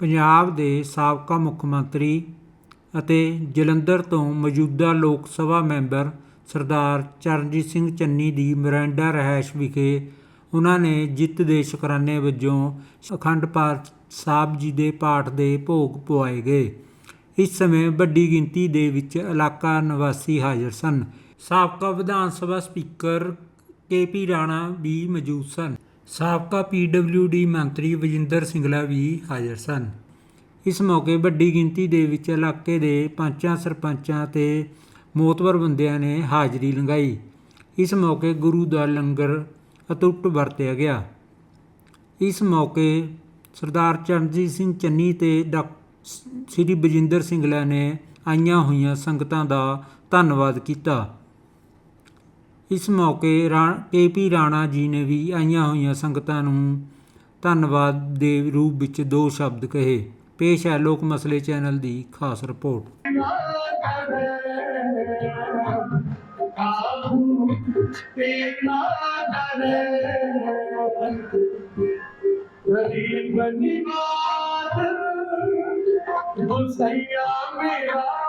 ਪੰਜਾਬ ਦੇ ਸਾਬਕਾ ਮੁੱਖ ਮੰਤਰੀ ਅਤੇ ਜਲੰਧਰ ਤੋਂ ਮੌਜੂਦਾ ਲੋਕ ਸਭਾ ਮੈਂਬਰ ਸਰਦਾਰ ਚਰਨਜੀਤ ਸਿੰਘ ਚੰਨੀ ਦੀ ਮੋਰਿੰਡਾ ਰਿਹਾਇਸ਼ ਵਿਖੇ ਉਹਨਾਂ ਨੇ ਜਿੱਤ ਦੇ ਸ਼ੁਕਰਾਨੇ ਵਜੋਂ ਅਖੰਡ ਪਾਠ ਸਾਹਿਬ ਜੀ ਦੇ ਪਾਠ ਦੇ ਭੋਗ ਪਵਾਏ ਗਏ। ਇਸ ਸਮੇਂ ਵੱਡੀ ਗਿਣਤੀ ਦੇ ਵਿੱਚ ਇਲਾਕਾ ਨਿਵਾਸੀ ਹਾਜ਼ਰ ਸਨ। ਸਾਬਕਾ ਵਿਧਾਨ ਸਭਾ ਸਪੀਕਰ ਕੇ ਪੀ ਰਾਣਾ ਵੀ ਮੌਜੂਦ ਸਨ। ਸਾਬਕਾ ਪੀਡਬਲਯੂਡੀ ਮੰਤਰੀ ਵਜਿੰਦਰ ਸਿੰਗਲਾ ਵੀ ਹਾਜ਼ਰ ਸਨ। ਇਸ ਮੌਕੇ ਵੱਡੀ ਗਿਣਤੀ ਦੇ ਵਿੱਚ ਇਲਾਕੇ ਦੇ ਪੰਚਾਂ, ਸਰਪੰਚਾਂ ਤੇ ਮੋਤਬਰ ਬੰਦਿਆਂ ਨੇ ਹਾਜ਼ਰੀ ਲੰਗਾਈ ਇਸ ਮੌਕੇ ਗੁਰੂ ਦਾ ਲੰਗਰ ਅਤੁੱਟ ਵਰਤਿਆ ਗਿਆ। ਇਸ ਮੌਕੇ ਸਰਦਾਰ ਚਰਨਜੀਤ ਸਿੰਘ ਚੰਨੀ ਤੇ ਡਾ ਸ੍ਰੀ ਬਜਿੰਦਰ ਸਿੰਗਲਾ ਨੇ ਆਈਆਂ ਹੋਈਆਂ ਸੰਗਤਾਂ ਦਾ ਧੰਨਵਾਦ ਕੀਤਾ। ਇਸ ਮੌਕੇ ਰਾ ਕੇਪੀ ਰਾਣਾ ਜੀ ਨੇ ਵੀ ਆਈਆਂ ਹੋਈਆਂ ਸੰਗਤਾਂ ਨੂੰ ਧੰਨਵਾਦ ਦੇ ਰੂਪ ਵਿੱਚ ਦੋ ਸ਼ਬਦ ਕਹੇ ਪੇਸ਼ ਹੈ ਲੋਕ ਮਸਲੇ ਚੈਨਲ ਦੀ ਖਾਸ ਰਿਪੋਰਟ गरीबनी बात गुसैया मेरा गरीबनी बात गुसैया मेरा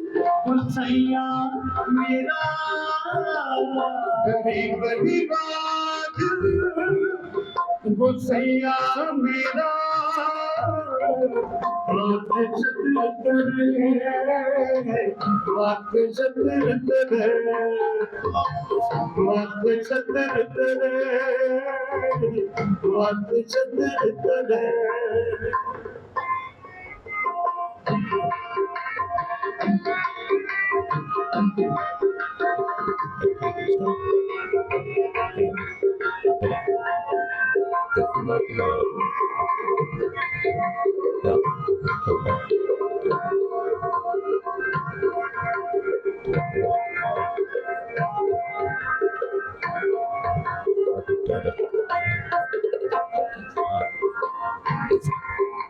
पे सत्य करे गुसैया मेरा गरीब बात गुसैया मेरा रात सत्य करे रात सत्य करे रात सत्य करे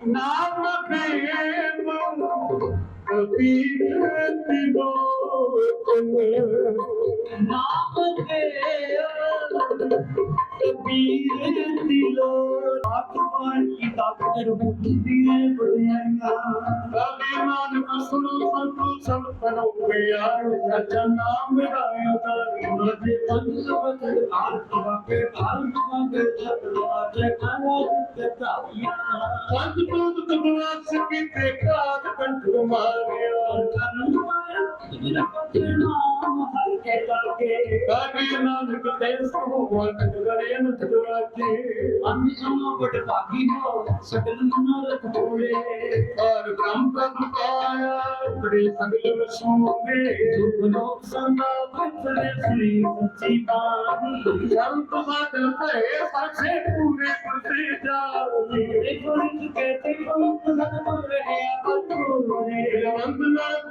not the. ਧਰਤੀ ਤੇ ਨਾਮ ਕੰਨੇ ਨਾਮ ਤੇ ਤਬੀਰ ਦਿਲੋਂ ਆਤਮਾ ਦੀ ਤਾਕਤ ਰੂਪੀ ਦੀ ਬੜਿਆਈਆਂ ਕਬੀ ਮਨ ਅਸਰੋ ਸੰਤੋ ਸੰਤਨੋ ਪਿਆਰ ਰਚਾ ਨਾਮ ਰਾਇ ਤਾਰੀ ਮੇ ਪੰਜਵਤ ਆਤਮਾ ਕੇ ਆਤਮਾ ਕੇ ਤਤਵਾ ਤੇ ਕਨਾ ਦਿੱਤਾ ਪੰਜ ਪੰਜ ਤਬਵਾ ਸਕੀ ਤੇ 그말이야 ਮਾਇਆ ਜਿਹੜਾ ਪਤਨਾ ਹਰ ਕੇ ਕਰਕੇ ਕਾਗੇ ਨਾਨਕ ਤੇ ਸੋ ਵਨ ਗਰੇ ਨ ਤਰਾਜੇ ਅੰਮੀ ਸਮਾ ਬਟ ਭਾਗੀ ਨੋ ਸਕਲ ਨਰਕ ਹੋਏ ਔਰ ਬ੍ਰਹਮ ਪਦ ਪਾਇਆ ਬੜੇ ਸਗਲ ਸੋਵੇ ਦੁਖ ਨੋ ਸੰਦਾ ਬਚਰੇ ਸ੍ਰੀ ਸੱਚੀ ਬਾਣੀ ਸੰਤ ਬਾਦ ਭਏ ਸਾਖੇ ਪੂਰੇ ਪਰਤੇ ਜਾਵੀ ਇੱਕ ਇੱਕ ਕਹਤੇ ਪੰਤ ਲਗ ਮਰ ਰਿਹਾ ਅਤੂਰੇ ਰਵੰਦ ਨਾਲ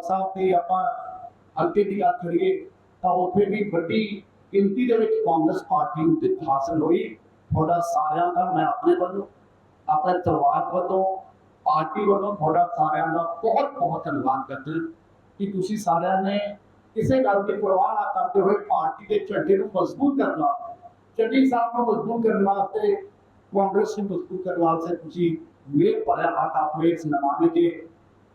WhatsApp ਤੇ ਆਪਾਂ ਹਲਕੇ ਦੀ ਗੱਲ ਕਰੀਏ ਤਾਂ ਉੱਥੇ ਵੀ ਵੱਡੀ ਗਿਣਤੀ ਦੇ ਵਿੱਚ ਕਾਂਗਰਸ ਪਾਰਟੀ ਨੂੰ ਜਿੱਤ ਹਾਸਲ ਹੋਈ। ਤੁਹਾਡਾ ਸਾਰਿਆਂ ਦਾ, ਮੈਂ ਆਪਣੇ ਵੱਲੋਂ, ਆਪਣੇ ਪਰਿਵਾਰ ਵੱਲੋਂ, ਪਾਰਟੀ ਵੱਲੋਂ ਤੁਹਾਡਾ ਸਾਰਿਆਂ ਦਾ ਬਹੁਤ ਬਹੁਤ ਧੰਨਵਾਦ ਕਰਦਾ ਕਿ ਤੁਸੀਂ ਸਾਰਿਆਂ ਨੇ ਕਿਸੇ ਗੱਲ ਦੀ ਪਰਵਾਹ ਨਾ ਕਰਦੇ ਹੋਏ ਪਾਰਟੀ ਦੇ ਝੰਡੇ ਨੂੰ ਮਜ਼ਬੂਤ ਕਰਨਾ ਚੰਡੀ ਸਾਹਿਬ ਨੂੰ ਮਜ਼ਬੂਤ ਕਰਨ ਵਾਸਤੇ, ਕਾਂਗਰਸ ਨੂੰ ਮਜ਼ਬੂਤ ਕਰਨ ਵਾਸਤੇ ਤੁਸੀਂ ਮੇਰੇ ਭਰਿਆ ਹੱਥ ਆਪਣੇ ਇਸ ਦੇ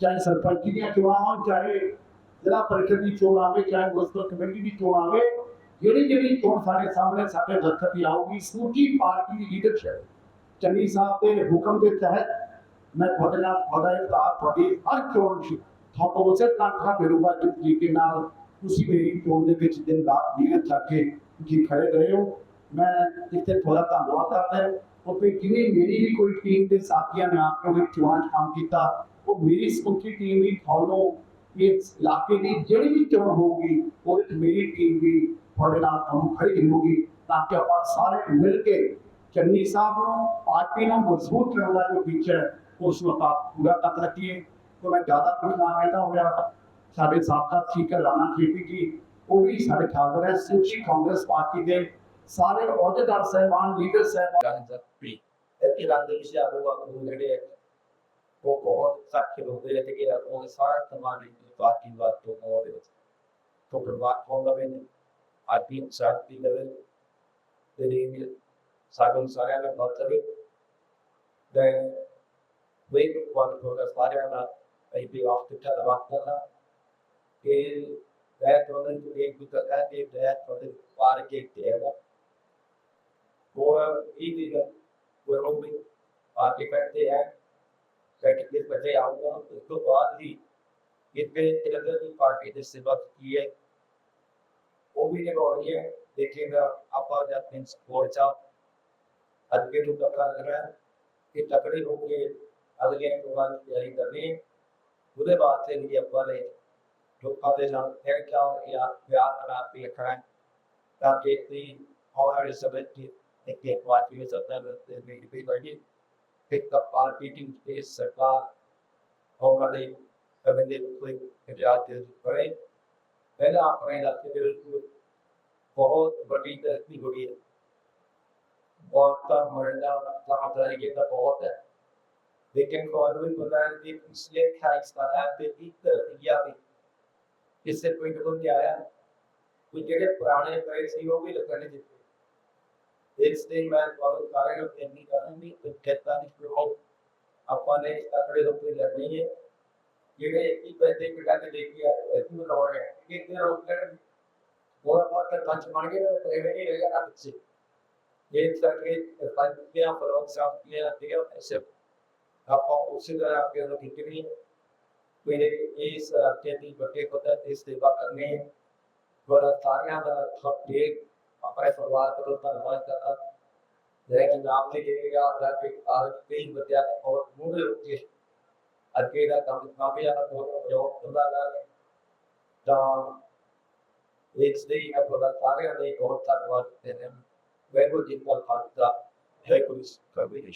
ਚਾਹੇ ਸਰਪੰਚ ਦੀਆਂ ਚੋਣਾਂ ਹੋਣ, ਚਾਹੇ ਜ਼ਿਲ੍ਹਾ ਪਰਿਸ਼ਦ ਦੀ ਚੋਣ ਆਵੇ, ਚਾਹੇ ਮੁਸਤਕ ਕਮੇਟੀ ਦੀ ਚੋਣ ਆਵੇ, ਜਿਹੜੀ ਜਿਹੜੀ ਚੋਣ ਸਾਡੇ ਸਾਹਮਣੇ ਸਾਡੇ ਵਕਤ ਦੀ ਆਊਗੀ, ਸੂਚੀ ਪਾਰਟੀ ਦੀ ਲੀਡਰਸ਼ਿਪ ਚੰਨੀ ਸਾਹਿਬ ਦੇ ਹੁਕਮ ਦੇ ਤਹਿਤ ਮੈਂ ਤੁਹਾਡੇ ਨਾਲ ਤੁਹਾਡਾ ਇਤਿਹਾਸ ਤੁਹਾਡੀ ਹਰ ਚੋਣ ਚ ਤੁਹਾਨੂੰ ਉਸੇ ਤਨਖਾਹ ਮਿਲੂਗਾ ਜਿਸ ਤਰੀਕੇ ਨਾਲ ਤੁਸੀਂ ਮੇਰੀ ਚੋਣ ਦੇ ਵਿੱਚ ਦਿਨ ਰਾਤ ਮਿਹਨਤ ਕਰਕੇ ਤੁਸੀਂ ਖੜੇ ਰਹੇ ਹੋ। ਮੈਂ ਇੱਥੇ ਥੋੜਾ ਧੰਨਵਾਦ ਕਰਦਾ ਹਾਂ। ਉਹ ਤੇ ਜਿਵੇਂ ਮੇਰੀ ਵੀ ਕੋਈ ਟੀਮ ਦੇ ਸਾਥੀਆਂ ਨੇ ਆਪ ਨੂੰ ਚੋਣ 'ਚ ਕੰਮ ਕੀਤਾ ਉਹ ਮੇਰੀ ਸਮੁੱਚੀ ਟੀਮ ਵੀ ਤੁਹਾਨੂੰ ਇਸ ਇਲਾਕੇ ਦੀ ਜਿਹੜੀ ਵੀ ਚੋਣ ਹੋਊਗੀ, ਉਹਦੇ ਵਿੱਚ ਮੇਰੀ ਟੀਮ ਵੀ ਤੁਹਾਡੇ ਨਾਲ ਕੰਮ ਖੜੀ ਹੋਊਗੀ ਤਾਂ ਕਿ ਆਪਾਂ ਸਾਰੇ ਮਿਲ ਕੇ ਚੰਨੀ ਸਾਹਿਬ ਨੂੰ, ਪਾਰਟੀ ਨੂੰ ਮਜ਼ਬੂਤ ਕਰਨ ਦਾ ਜੋ ਟੀਚਰ ਉਸ ਨੂੰ ਆਪਾਂ ਪੂਰਾ ਤੱਕ ਰੱਖੀਏ ਤੋਂ ਮੈਂ ਜ਼ਿਆਦਾ ਕੋਈ ਨਾ ਰਹਿੰਦਾ ਹੋਇਆ। ਸਾਡੇ ਸਾਬਕਾ ਸਪੀਕਰ ਰਾਣਾ ਖੇਪੀ ਜੀ, ਉਹ ਵੀ ਸਾਡੇ ਖਿਆਲ ਰਹੇ ਸਿੱਖੀ ਕਾਂਗਰਸ ਪਾਰਟੀ ਦੇ ਸਾਰੇ ਅਹੁਦੇਦਾਰ, ਸਹਿਬਾਨ ਲੀਡਰ ਸਹਿਬਾਨ ਜਨਤਾ ਪ੍ਰੀ ਇਹ ਕਿਰਾਂ ਦੇ ਵਿਸ਼ੇ ਆਰੋਗਾ ਜਿਹੜੇ ਉਹ ਬਹੁਤ ਸਾਖੀ ਲੋਕ ਦੇ ਤੇ ਕਿ ਉਹ ਸਾਰਾ ਸਮਾਨ ਦੀ ਬਾਕੀ ਬਾਤ ਤੋਂ ਉਹ ਦੇ ਤੋਂ ਪ੍ਰਵਾਹ ਹੁੰਦਾ ਵੀ ਆਦਮੀ ਸਾਥ ਦੀ ਲਵੇ ਤੇ ਇਹ ਸਾਗਨ ਸਾਰਿਆਂ ਦਾ ਬਾਤ ਕਰੇ ਦੇ ਵੇ ਕੋਲ ਕੋਲ ਸਾਰਿਆਂ ਦਾ ਇਹ ਵੀ ਆਫ ਤੇ ਤਾਂ ਬਾਤ ਕਰਨਾ ਕਿ that ਉਹਨਾਂ ਨੂੰ ਇੱਕ ਦੂਜਾ ਦਾ ਦੇ that ਉਹਦੇ ਪਾਰ ਕੇ ਤੇ ਉਹ ਇਹ ਦੀ we're hoping uh, if they have that this बच्चे आऊंगा उसके बाद ही इतने तिरंगे की पार्टी जिस सेवा की है वो भी ने और ये देखेगा आप आज अपने स्पोर्ट्स आप अगले जो टक्का लग रहा है कि तकड़े होंगे अगले प्रोग्राम की तैयारी करनी है उसके बाद से भी अब वाले जो अपने नाम है क्या या प्यार बना पे रखना है ताकि इतनी हमारे समय की एक एक बात ये सकता है मेरी भी बड़ी pick up our meeting space सरकार हमारे कमेंडे कोई इजाजत दे करे पहला अपने इलाके के बिल्कुल बहुत बड़ी तरक्की हुई है बहुत का मरना लाभदारी के तो बहुत है लेकिन गवर्नमेंट बता रही थी पिछले अट्ठाईस का है बेहतर दिया भी इससे कोई मतलब क्या आया कुछ जगह पुराने पैसे वो भी लगने देते ਇਸ ਲਈ ਮੈਂ ਤੁਹਾਨੂੰ ਸਾਰਿਆਂ ਨੂੰ ਬੇਨਤੀ ਕਰਦਾ ਵੀ ਖੇਤਾਂ ਦੀ ਪ੍ਰੋਗ ਆਪਾਂ ਨੇ ਤਕੜੇ ਲੋਕ ਦੀ ਲੜਨੀ ਹੈ ਜਿਹੜੇ ਇੱਕ ਪੈਸੇ ਪਿੰਡਾਂ ਤੇ ਲੈ ਕੇ ਆਏ ਇਸ ਨੂੰ ਲਾਉਣਾ ਹੈ ਕਿ ਕਿ ਰੋਕਣ ਥੋੜਾ ਬਹੁਤ ਪੰਚ ਬਣ ਗਏ ਨਾ ਪ੍ਰਾਈਵੇਟ ਹੀ ਰਹਿ ਗਿਆ ਪਿੱਛੇ। ਇਹ ਤੱਕੇ ਪੰਜ ਦੇ ਪ੍ਰੋਗ ਸਾਫ਼ ਕੀਆ ਤੇ ਐਸੇ ਆਪਾਂ ਉਸੇ ਤਰ੍ਹਾਂ ਆਪਕੇ ਨੂੰ ਠੀਕ ਵੀ ਮੇਰੇ ਇਸ ਅਤਿਆਤੀ ਬੱਕੇ ਕੋਤਾ ਇਸ ਸੇਵਾ ਕਰਨੇ ਵਰ ਸਾਰਿਆਂ ਦਾ ਸਭ ਦੇਖ ਆਪਣੇ ਪਰਿਵਾਰ ਤੋਂ ਧੰਨਵਾਦ ਕਰਦਾ ਲੇਕਿਨ ਨਾਮ ਤੇ ਕਿਹਾ ਗਿਆ ਕਿ ਆਜ ਕਈ ਬੱਚਿਆਂ ਨੇ ਬਹੁਤ ਮੂਹਰੇ ਉੱਠ ਕੇ ਅੱਗੇ ਦਾ ਕੰਮ ਕਾਮਯਾਬ ਬਹੁਤ ਪ੍ਰਯੋਗ ਕਰਦਾ ਹੈ ਤਾਂ ਇਸ ਲਈ ਆਪਣਾ ਸਾਰਿਆਂ ਦੇ ਬਹੁਤ ਧੰਨਵਾਦ ਕਰਦੇ ਹਾਂ ਵੈਗੁਰੂ ਜੀ ਦਾ ਖਾਲਸਾ ਹੈ ਕੁਝ ਕਬੀਰ